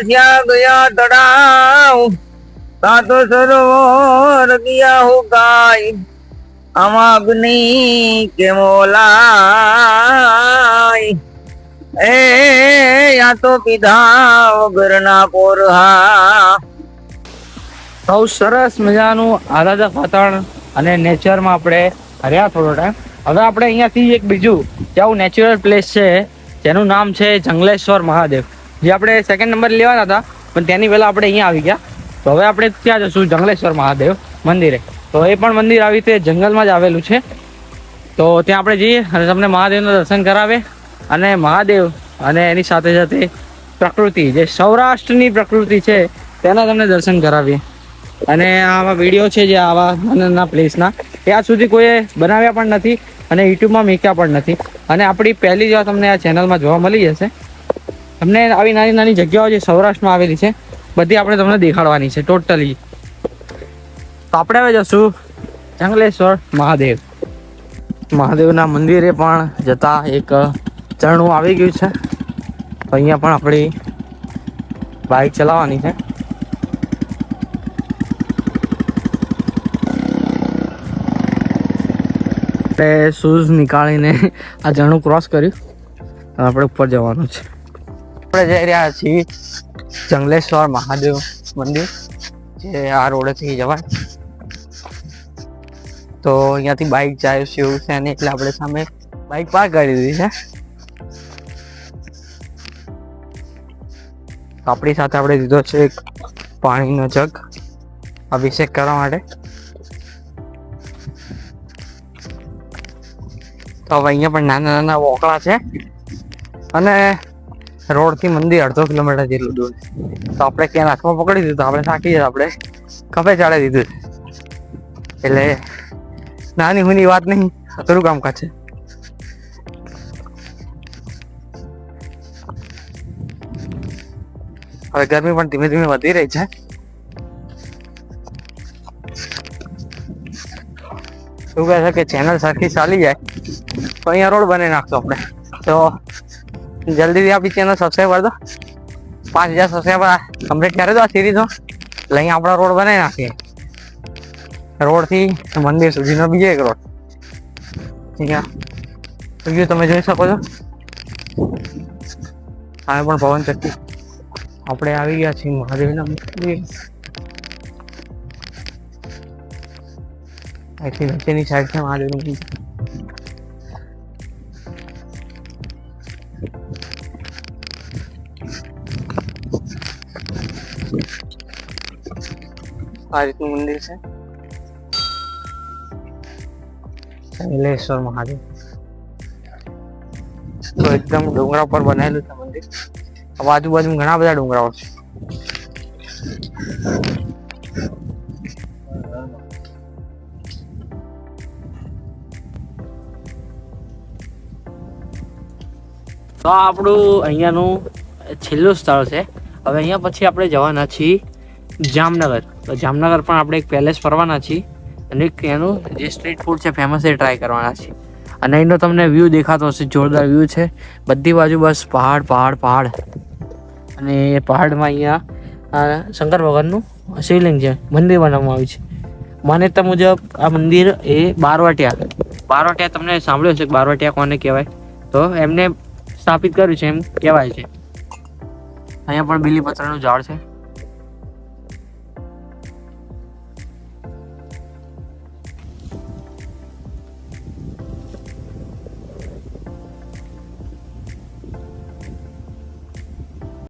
તપસ્યા ગયા તળાવ સરોવર ગયા હુકાય આમાં અગ્નિ કે મોલાય એ યા તો પીધા વગરના પોરહા સૌ સરસ મજાનું આહલાદક વાતાવરણ અને નેચરમાં આપણે હર્યા થોડો ટાઈમ હવે આપણે અહીંયાથી એક બીજું આવું નેચરલ પ્લેસ છે, જેનું નામ છે જંગલેશ્વર મહાદેવ. જે આપણે સેકન્ડ નંબર લેવાના હતા, પણ તેની પહેલાં આપણે અહીંયા આવી ગયા. તો હવે આપણે ત્યાં જશું, જંગલેશ્વર મહાદેવ મંદિરે. તો એ પણ મંદિર આવી રીતે જંગલમાં જ આવેલું છે. તો ત્યાં આપણે જઈએ અને તમને મહાદેવનું દર્શન કરાવે અને મહાદેવ અને એની સાથે સાથે પ્રકૃતિ, જે સૌરાષ્ટ્રની પ્રકૃતિ છે, તેના તમને દર્શન કરાવીએ. અને આવા વીડિયો છે જે આવા નાના નાના પ્લેસના ત્યાં સુધી કોઈએ બનાવ્યા પણ નથી અને યુટ્યુબમાં મૂક્યા પણ નથી. અને આપણી પહેલી જ તમને આ ચેનલમાં જોવા મળી જશે. તમને આવી નાની નાની જગ્યાઓ જે સૌરાષ્ટ્રમાં આવેલી છે, બધી આપણે તમને દેખાડવાની છે ટોટલી તો આપણે હવે જશું જંગલેશ્વર મહાદેવ. મહાદેવના મંદિરે પણ જતા એક ઝરણું આવી ગયું છે. તો અહીંયા પણ આપણી બાઇક ચલાવવાની છે. આપણે શૂઝ નીકાળીને આ ઝરણું ક્રોસ કર્યું આપણે ઉપર જવાનું છે. આપણે જઈ રહ્યા છીએ જંગલેશ્વર મહાદેવ મંદિર, જે આ રોડેથી જવાય. તો અહીંયાથી બાઇક જાય છે એવું છે નહીં એટલે આપણે સામે બાઇક પાર્ક કરી દીધી છે. આપણી સાથે આપણે દીધો છે એક પાણીનો જગ અભિષેક કરવા માટે. તો હવે અહીંયા પણ નાના નાના વોકળા છે. અને રોડથી મંદિર અડધો કિલોમીટર જેટલું દૂર. તો આપણે ક્યાં હાથમાં પકડી દીધું આપણે થાકી આપણે ખભે ચાળી દીધું. એટલે નાની હુની વાત નહીં અઘરું કામકાજ છે. હવે ગરમી પણ ધીમે ધીમે વધી રહી છે. શું કહે છે કે ચેનલ સરખી ચાલી જાય, તો અહીંયા રોડ બની નાખશો આપણે. તો જલ્દીથી આપણી ચેનલ સબસ્ક્રાઈબ કરી દો. પાંચ હજાર સબસ્ક્રાઈબર કમ્પ્લીટ કરે દો આ સિરીઝો એટલે અહીંયા આપણા રોડ બનાવી નાખીએ. રોડથી મંદિર સુધીનો બીજો એક રોડ. અહીંયા બીજું તમે જોઈ શકો છો. સામે પણ પવન ચક્કી. આપણે આવી ગયા છીએ મહાદેવના મંદિર. અહીંથી નીચેની સાઈડ છે મહાદેવનું મંદિર. આ રીતનું મંદિર છે? શૈલેશ્વર મહાદેવ. તો એકદમ ડુંગરા પર બનાવેલું છે મંદિર. આજુબાજુ ઘણા બધા ડુંગરાઓ છે. તો આપણું અહીંયાનું છેલ્લું સ્થળ છે. હવે અહીંયા પછી આપણે જવાના છીએ જામનગર. તો જામનગર પણ આપણે એક પેલેસ ફરવાના છીએ અને એનું જે સ્ટ્રીટ ફૂડ છે ફેમસ એ ટ્રાય કરવાના છીએ. અને અહીંનો તમને વ્યૂ દેખાતો હશે, જોરદાર વ્યૂ છે. બધી બાજુ બસ પહાડ પહાડ પહાડ. અને એ પહાડમાં અહીંયા શંકર ભગવાનનું શિવલિંગ છે, મંદિર બનાવવામાં આવ્યું છે. માન્યતા મુજબ આ મંદિર એ બારવાટિયા બારવાટિયા તમને સાંભળ્યું કે બારવાટિયા કોને કહેવાય? તો એમને સ્થાપિત કર્યું છે એમ કહેવાય છે. અહીંયા પણ બીલીપત્રનું ઝાડ છે.